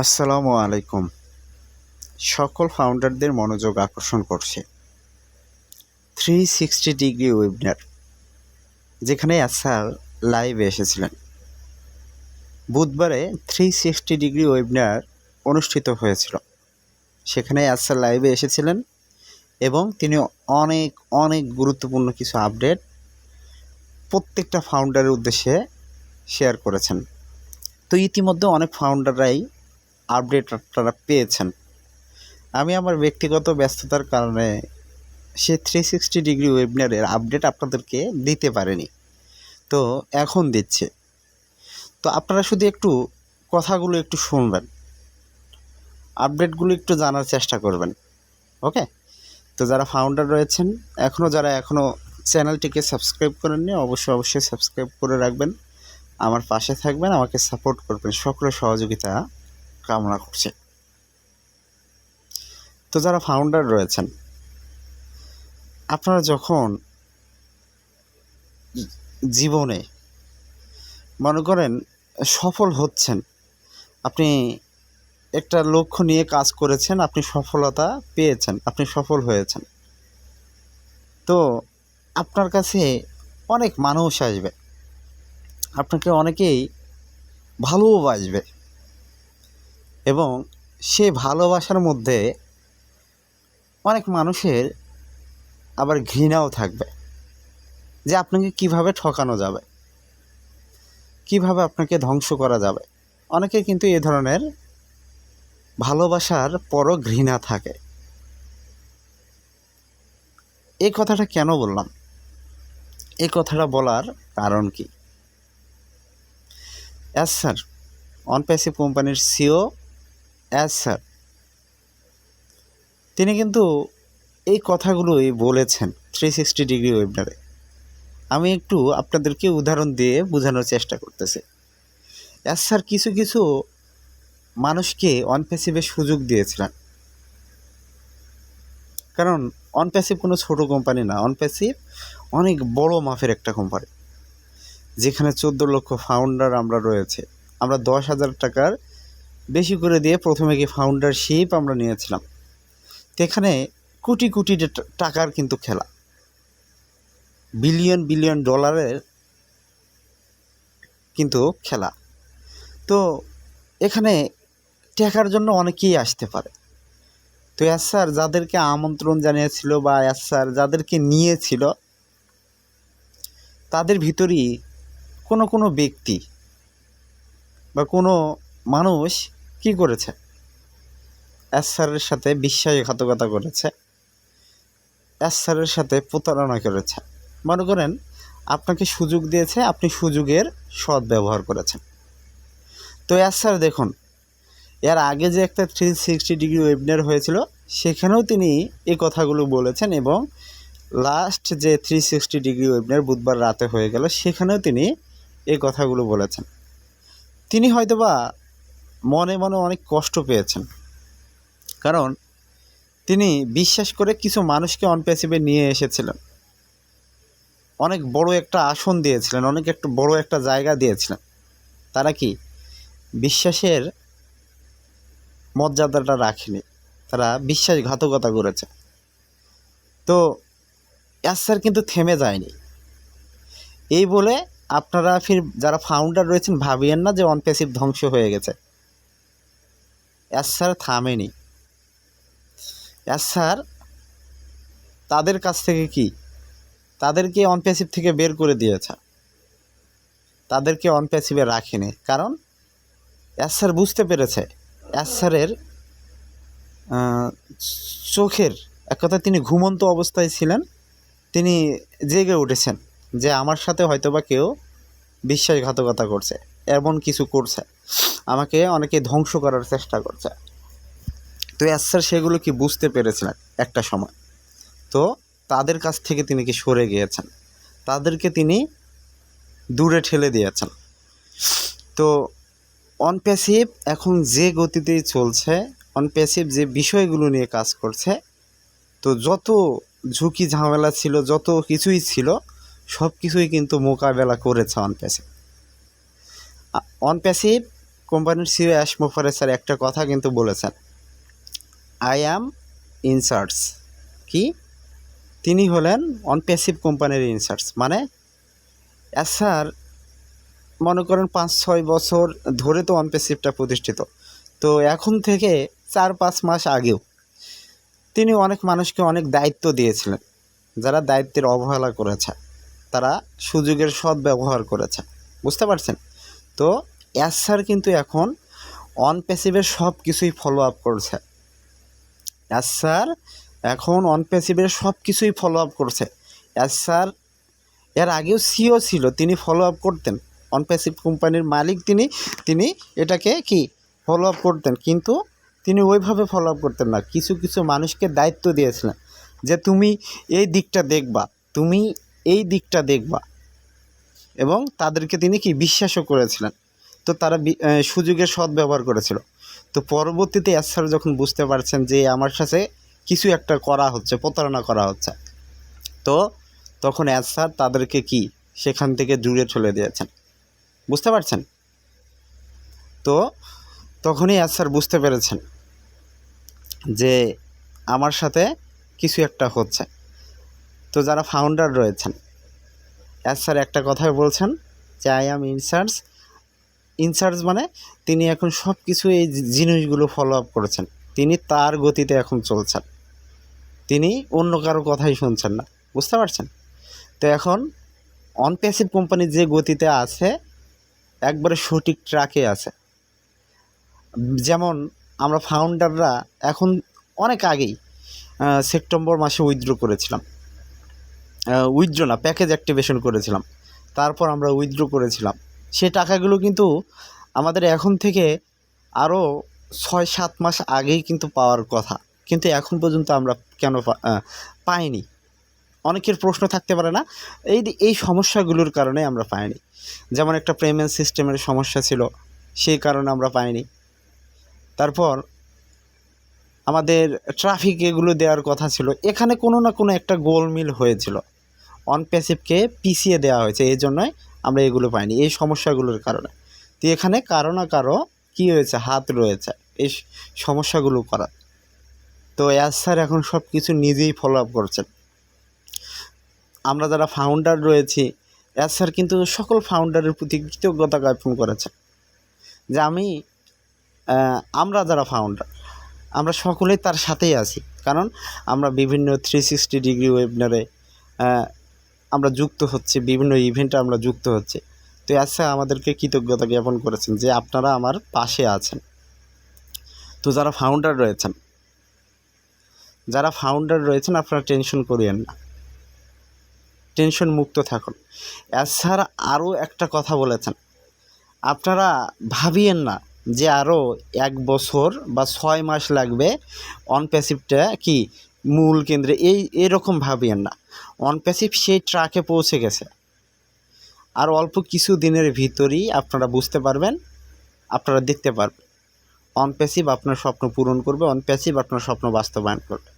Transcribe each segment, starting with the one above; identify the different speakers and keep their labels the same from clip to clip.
Speaker 1: আসসালামু আলাইকুম। সকল ফাউন্ডারদের মনোযোগ আকর্ষণ করছে। থ্রি সিক্সটি ডিগ্রি ওয়েবিনার যেখানে স্যার লাইভে এসেছিলেন। বুধবারে থ্রি সিক্সটি ডিগ্রি ওয়েবিনার অনুষ্ঠিত হয়েছিল। সেখানে স্যার লাইভে এসেছিলেন এবং তিনি অনেক অনেক গুরুত্বপূর্ণ কিছু আপডেট প্রত্যেকটা ফাউন্ডারের উদ্দেশ্যে শেয়ার করেছেন। তো ইতিমধ্যে অনেক ফাউন্ডাররাই আপডেট আপনারা পেয়েছেন। আমি আমার ব্যক্তিগত ব্যস্ততার কারণে সে থ্রি সিক্সটি ডিগ্রি ওয়েবিনারের আপডেট আপনাদেরকে দিতে পারেনি। তো এখন দিচ্ছে। তো আপনারা শুধু একটু কথাগুলো একটু শুনবেন। আপডেটগুলো একটু জানার চেষ্টা করবেন। ওকে তো যারা ফাউন্ডার রয়েছেন এখনও যারা এখনও চ্যানেলটিকে সাবস্ক্রাইব করেননি, অবশ্যই অবশ্যই সাবস্ক্রাইব করে রাখবেন। আমার পাশে থাকবেন, আমাকে সাপোর্ট করবেন। সকলের সহযোগিতা কামনা করছি। তো যারা ফাউন্ডার রয়েছেন, আপনারা যখন জীবনে মনে করেন সফল হচ্ছেন, আপনি একটা লক্ষ্য নিয়ে কাজ করেছেন, আপনি সফলতা পেয়েছেন, আপনি সফল হয়েছেন। তো আপনার কাছে অনেক মানুষ আসবে। আপনাকে অনেকেই ভালোবাসবে এবং সে ভালোবাসার মধ্যে অনেক মানুষের আবার ঘৃণাও থাকবে যে আপনাকে কীভাবে ঠকানো যাবে, কীভাবে আপনাকে ধ্বংস করা যাবে। অনেকে কিন্তু এ ধরনের ভালোবাসার পরও ঘৃণা থাকে। এই কথাটা কেন বললাম? এই কথাটা বলার কারণ কি? অ্যাস স্যার অনপ্যাসিভ কোম্পানির সিও অ্যাজ স্যার তিনি কিন্তু এই কথাগুলোই বলেছেন থ্রি সিক্সটি ডিগ্রি ওয়েবনারে আমি একটু আপনাদেরকে উদাহরণ দিয়ে বোঝানোর চেষ্টা করতেছি। অ্যাজ স্যার কিছু কিছু মানুষকে অনপ্যাসিভের সুযোগ দিয়েছিলেন। কারণ অনপ্যাসিভ কোনো ছোট কোম্পানি না অনপ্যাসিভ অনেক বড় মাপের একটা কোম্পানি যেখানে চোদ্দ লক্ষ ফাউন্ডার আমরা রয়েছে। আমরা দশ হাজার টাকার বেশি করে দিয়ে প্রথমে কি ফাউন্ডারশিপ আমরা নিয়েছিলাম। তো এখানে কোটি কোটি টাকার কিন্তু খেলা। বিলিয়ন বিলিয়ন ডলারের কিন্তু খেলা। তো এখানে টাকার জন্য অনেকেই আসতে পারে। তো এস স্যার যাদেরকে আমন্ত্রণ জানিয়েছিল বা এস স্যার যাদেরকে নিয়েছিল, তাদের ভিতরই কোনো কোনো ব্যক্তি বা কোনো মানুষ কি করেছে? এস স্যারের সাথে বিশ্বাসঘাতকতা করেছে। এস স্যারের সাথে প্রতারণা করেছে। মনে করেন, আপনাকে সুযোগ দিয়েছে, আপনি সুযোগের সৎ ব্যবহার করেছেন। তো এস স্যার দেখুন, এর আগে যে একটা থ্রি সিক্সটি ডিগ্রি ওয়েবিনার হয়েছিল, সেখানেও তিনি এই কথাগুলো বলেছেন এবং লাস্ট যে থ্রি সিক্সটি ডিগ্রি ওয়েবিনার বুধবার রাতে হয়ে গেল, সেখানেও তিনি এই কথাগুলো বলেছেন। তিনি হয়তোবা মনে মনে অনেক কষ্ট পেয়েছেন। কারণ তিনি বিশ্বাস করে কিছু মানুষকে অনপ্যাসিভে নিয়ে এসেছিলেন। অনেক বড় একটা আসন দিয়েছিলেন, অনেক একটা বড় একটা জায়গা দিয়েছিলেন। তারা কি বিশ্বাসের মর্যাদাটা রাখেনি, তারা বিশ্বাসঘাতকতা করেছে। তো স্যার কিন্তু থেমে যায়নি। এই বলে আপনারা ফির যারা ফাউন্ডার রয়েছেন ভাবিয়েন না যে অনপ্যাসিভ ধ্বংস হয়ে গেছে। স্যার থামেনি। স্যার, তাদের কাছ থেকে কি? তাদেরকে অনপ্যাসিভ থেকে বের করে দিয়েছে। তাদেরকে অনপ্যাসিভে রাখেনি। কারণ স্যার বুঝতে পেরেছে স্যারের চোখের, এক কথা তিনি ঘুমন্ত অবস্থায় ছিলেন। তিনি জেগে উঠেছেন যে আমার সাথে হয়তোবা কেউ বিশ্বাসঘাতকতা করছে, এমন কিছু করছে। আমাকে অনেকে ধ্বংস করার চেষ্টা করছে। তো স্যার সেগুলো কি বুঝতে পেরেছিলেন একটা সময়? তো তাদের কাছ থেকে তিনি কি সরে গিয়েছেন? তাদেরকে তিনি দূরে ঠেলে দিয়েছেন। তো অনপ্যাসিভ এখন যে গতিতেই চলছে অনপ্যাসিভ যে বিষয়গুলো নিয়ে কাজ করছে, তো যত ঝুঁকি ঝামেলা ছিল, যত কিছুই ছিল সব কিছুই কিন্তু মোকাবেলা করেছে অনপ্যাসিভ অনপ্যাসিভ কোম্পানির সিও অ্যাশ মুফারে স্যার একটা কথা কিন্তু বলেছেন। আই অ্যাম ইনসার্টস কি? তিনি হলেন অন প্যাসিভ কোম্পানির ইনসার্টস মানে স্যার, মনে করেন পাঁচ ছয় বছর ধরে তো অনপ্যাসিভটা প্রতিষ্ঠিত। তো এখন থেকে চার পাঁচ মাস আগেও তিনি অনেক মানুষকে অনেক দায়িত্ব দিয়েছিলেন, যারা দায়িত্বের অবহেলা করেছে। তারা সুযোগের সদ্ব্যবহার করেছে। বুঝতে পারছেন? তো অ্যাস স্যার কিন্তু এখন অন প্যাসিভের সব কিছুই ফলো আপ করছে। অ্যাস স্যার এখন অন প্যাসিভের সব কিছুই ফলো আপ করছে। অ্যাস স্যার এর আগেও সিও ছিল, তিনি ফলো আপ করতেন। অনপ্যাসিভ কোম্পানির মালিক তিনি তিনি এটাকে কি ফলো আপ করতেন। কিন্তু তিনি ওইভাবে ফলো আপ করতেন না। কিছু কিছু মানুষকে দায়িত্ব দিয়েছিলেন যে তুমি এই দিকটা দেখবা, তুমি এই দিকটা দেখবা। এবং তাদেরকে তিনি কি বিশ্বাসও করেছিলেন। তো তারা সুযোগের সদ্ব্যবহার করেছিল। তো পরবর্তীতে স্যার যখন বুঝতে পারছেন যে আমার সাথে কিছু একটা করা হচ্ছে, প্রতারণা করা হচ্ছে, তো তখন স্যার তাদেরকে কি সেখান থেকে দূরে চলে দিয়েছেন। বুঝতে পারছেন? তো তখনই স্যার বুঝতে পেরেছেন যে আমার সাথে কিছু একটা হচ্ছে। তো যারা ফাউন্ডার রয়েছেন স্যার একটা কথাই বলছেন যে আই অ্যাম ইনচার্জ ইনচার্জ মানে তিনি এখন সব কিছু এই জিনিসগুলো ফলো আপ করেছেন। তিনি তার গতিতে এখন চলছেন। তিনি অন্য কারও কথাই শুনছেন না। বুঝতে পারছেন? তো এখন অনপ্যাসিভ কোম্পানি যে গতিতে আছে, একবারে সঠিক ট্র্যাকে আছে। যেমন আমরা ফাউন্ডাররা এখন অনেক আগেই সেপ্টেম্বর মাসে উইথড্র করেছিলাম। উইথড্র না প্যাকেজ অ্যাক্টিভেশন করেছিলাম। তারপর আমরা উইথড্র করেছিলাম। সে টাকাগুলো কিন্তু আমাদের এখন থেকে আরও ছয়, সাত মাস আগেই কিন্তু পাওয়ার কথা। কিন্তু এখন পর্যন্ত আমরা কেন পাইনি? অনেকের প্রশ্ন থাকতে পারে না। এই এই সমস্যাগুলোর কারণে আমরা পাইনি। যেমন একটা পেমেন্ট সিস্টেমের সমস্যা ছিল, সেই কারণে আমরা পাইনি। তারপর আমাদের ট্রাফিক এগুলো দেওয়ার কথা ছিল। এখানে কোনো না কোনো একটা গোলমিল হয়েছিল। অনপ্যাসিভকে পিছিয়ে দেওয়া হয়েছে। এই জন্যই আমরা এগুলো পাইনি, এই সমস্যাগুলোর কারণে। তো এখানে কারও না কারও কী হয়েছে হাত রয়েছে, এই সমস্যাগুলো করার। তো অ্যাজ স্যার এখন সব কিছু নিজেই ফলো আপ করছেন। আমরা যারা ফাউন্ডার রয়েছি অ্যাজ স্যার কিন্তু সকল ফাউন্ডারের প্রতি কৃতজ্ঞতা জ্ঞাপন করেছেন। যে আমি আমরা যারা ফাউন্ডার আমরা সকলেই তার সাথেই আছি। কারণ আমরা বিভিন্ন থ্রি সিক্সটি ডিগ্রি ওয়েবনারে আমরা যুক্ত হচ্ছে, বিভিন্ন ইভেন্টে আমরা যুক্ত হচ্ছে। তো আচ্ছা আমাদেরকে কৃতজ্ঞতা জ্ঞাপন করেছেন যে আপনারা আমার পাশে আছেন। তো যারা ফাউন্ডার রয়েছেন, যারা ফাউন্ডার রয়েছেন, আপনারা টেনশন করিয়েন না। টেনশন মুক্ত থাকুন। এছাড়া আরও একটা কথা বলেছেন, আপনারা ভাবিয়েন না যে আরও এক বছর বা ছয় মাস লাগবে। অনপ্যাসিভটা কি মূল কেন্দ্রে, এই, এরকম ভাবিয়েন না। অনপ্যাসিভ সেই ট্রাকে পৌঁছে গেছে। আর অল্প কিছু দিনের ভিতরেই আপনারা বুঝতে পারবেন, আপনারা দেখতে পারবেন। অনপ্যাসিভ আপনার স্বপ্ন পূরণ করবে অনপ্যাসিভ আপনার স্বপ্ন বাস্তবায়ন করবে।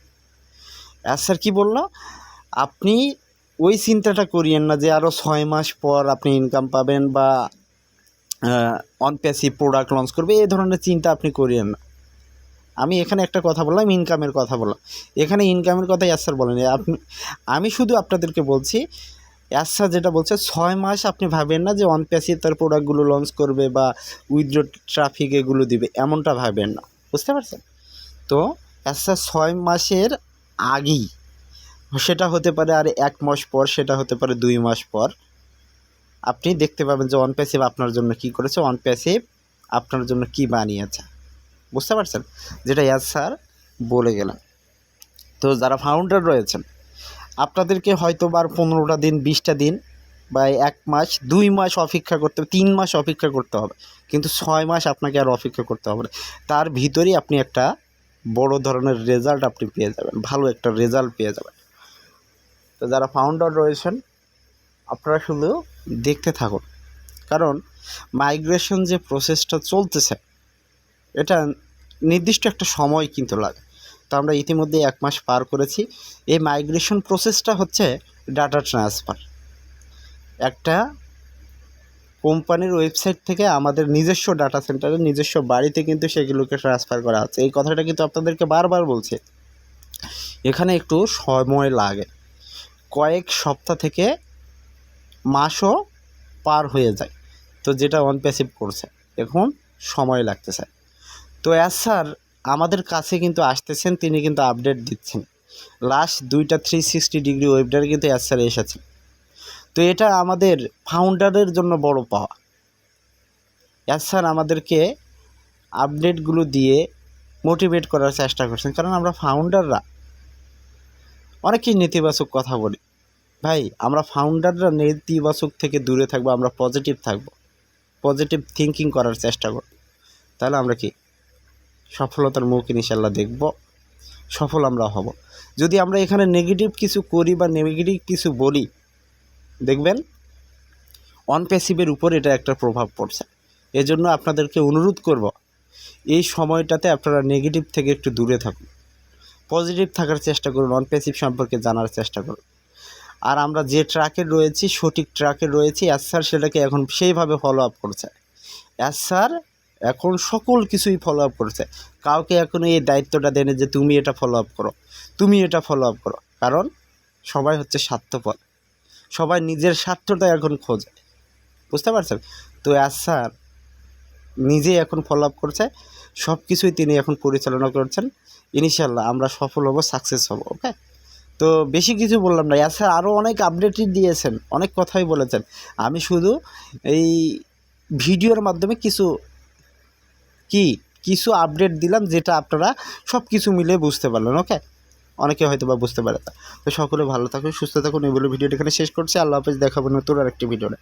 Speaker 1: আর স্যার কী বলল? আপনি ওই চিন্তাটা করিয়েন না যে আরও ছয় মাস পর আপনি ইনকাম পাবেন বা অনপ্যাসিভ প্রোডাক্ট লঞ্চ করবে, এই ধরনের চিন্তা আপনি করিয়েন না। আমি এখানে একটা কথা বললাম ইনকামের কথা বললাম। এখানে ইনকামের কথা স্যার বলেন। আপনি, আমি শুধু আপনাদেরকে বলছি স্যার যেটা বলছে, ছয় মাস আপনি ভাবেন না যে অনপ্যাসিভ তার প্রোডাক্টগুলো লঞ্চ করবে বা উইথড্র ট্রাফিক এগুলো দিবে, এমনটা ভাবেন না। বুঝতে পারছেন? তো স্যার ছয় মাসের আগেই, সেটা হতে পারে আর এক মাস পর, সেটা হতে পারে দুই মাস পর, আপনি দেখতে পাবেন যে অনপ্যাসিভ আপনার জন্য কি করেছে অনপ্যাসিভ আপনার জন্য কি বানিয়েছে। বুঝতে পারছেন? যেটা ইয়াজ স্যার বলে গেলাম। তো যারা ফাউন্ডার রয়েছেন, আপনাদেরকে হয়তো বার পনেরোটা দিন, বিশটা দিন বা এক মাস, দুই মাস অপেক্ষা করতে হবে, তিন মাস অপেক্ষা করতে হবে। কিন্তু ছয় মাস আপনাকে আর অপেক্ষা করতে হবে না। তার ভিতরেই আপনি একটা বড় ধরনের রেজাল্ট আপনি পেয়ে যাবেন, ভালো একটা রেজাল্ট পেয়ে যাবেন। তো যারা ফাউন্ডার রয়েছেন, আপনারা শুধু দেখতে থাকুন। কারণ মাইগ্রেশন যে প্রসেসটা চলতেছে এটা নির্দিষ্ট একটা সময় কিন্তু লাগে। তো আমরা ইতিমধ্যে এক মাস পার করেছি। এই মাইগ্রেশন প্রসেসটা হচ্ছে ডাটা ট্রান্সফার একটা কোম্পানির ওয়েবসাইট থেকে আমাদের নিজস্ব ডাটা সেন্টারে নিজস্ব বাড়িতে কিন্তু সেগুলোকে ট্রান্সফার করা হচ্ছে। এই কথাটা কিন্তু আপনাদেরকে বারবার বলছে। এখানে একটু সময় লাগে। কয়েক সপ্তাহ থেকে মাসও পার হয়ে যায়। তো যেটা অন প্যাসিভ করছে এখন সময় লাগতে লাগতেছে। তো অ্যাজ স্যার, আমাদের কাছে কিন্তু আসতেছেন, তিনি কিন্তু আপডেট দিচ্ছেন। লাস্ট দুইটা থ্রি সিক্সটি ডিগ্রি ওয়েবডারে কিন্তু অ্যাজ স্যার এসেছেন। তো এটা আমাদের ফাউন্ডারের জন্য বড় পাওয়া। অ্যাজ স্যার, আমাদেরকে আপডেটগুলো দিয়ে মোটিভেট করার চেষ্টা করছেন, কারণ আমরা ফাউন্ডাররা অনেকেই নেতিবাচক কথা বলি। ভাই, আমরা ফাউন্ডাররা নেতিবাচক থেকে দূরে থাকব, আমরা পজিটিভ থাকব। পজিটিভ থিঙ্কিং করার চেষ্টা করব। তাহলে আমরা কি সফলতার মুখ ইনশাল্লাহ দেখব। সফল আমরা হব। যদি আমরা এখানে নেগেটিভ কিছু করি বা নেগেটিভ কিছু বলি, দেখবেন অনপ্যাসিভের উপর এটা একটা প্রভাব পড়ছে। এজন্য আপনাদেরকে অনুরোধ করব, এই সময়টাতে আপনারা নেগেটিভ থেকে একটু দূরে থাকুন। পজিটিভ থাকার চেষ্টা করুন অনপ্যাসিভ সম্পর্কে জানার চেষ্টা করুন। আর আমরা যে ট্র্যাকে রয়েছি, সঠিক ট্র্যাকে রয়েছি অ্যাজ স্যার সেটাকে এখন সেইভাবে ফলো আপ করছে। অ্যাজ স্যার এখন সকল কিছুই ফলো আপ করছে। কাউকে এখন এই দায়িত্বটা দেন যে তুমি এটা ফলো আপ করো, তুমি এটা ফলো আপ করো। কারণ সবাই হচ্ছে স্বার্থপর। সবাই নিজের স্বার্থটা এখন খোঁজে। বুঝতে পারছেন? তো স্যার নিজেই এখন ফলো আপ করছে। সব কিছুই তিনি এখন পরিচালনা করছেন। ইনশাল্লাহ আমরা সফল হব সাকসেস হব ওকে তো বেশি কিছু বললাম না। স্যার আরও অনেক আপডেটই দিয়েছেন, অনেক কথাই বলেছেন। আমি শুধু এই ভিডিওর মাধ্যমে কিছু কি, কিছু আপডেট দিলাম যেটা আপনারা সব কিছু মিলে বুঝতে পারলেন ওকে অনেকে হয়তো বা বুঝতে পারে তো সকলে ভালো থাকুন, সুস্থ থাকুন এগুলো বলে ভিডিওটা এখানে শেষ করছি। আল্লাহ হাফেজ, দেখাবো নতুন আর একটি ভিডিওটা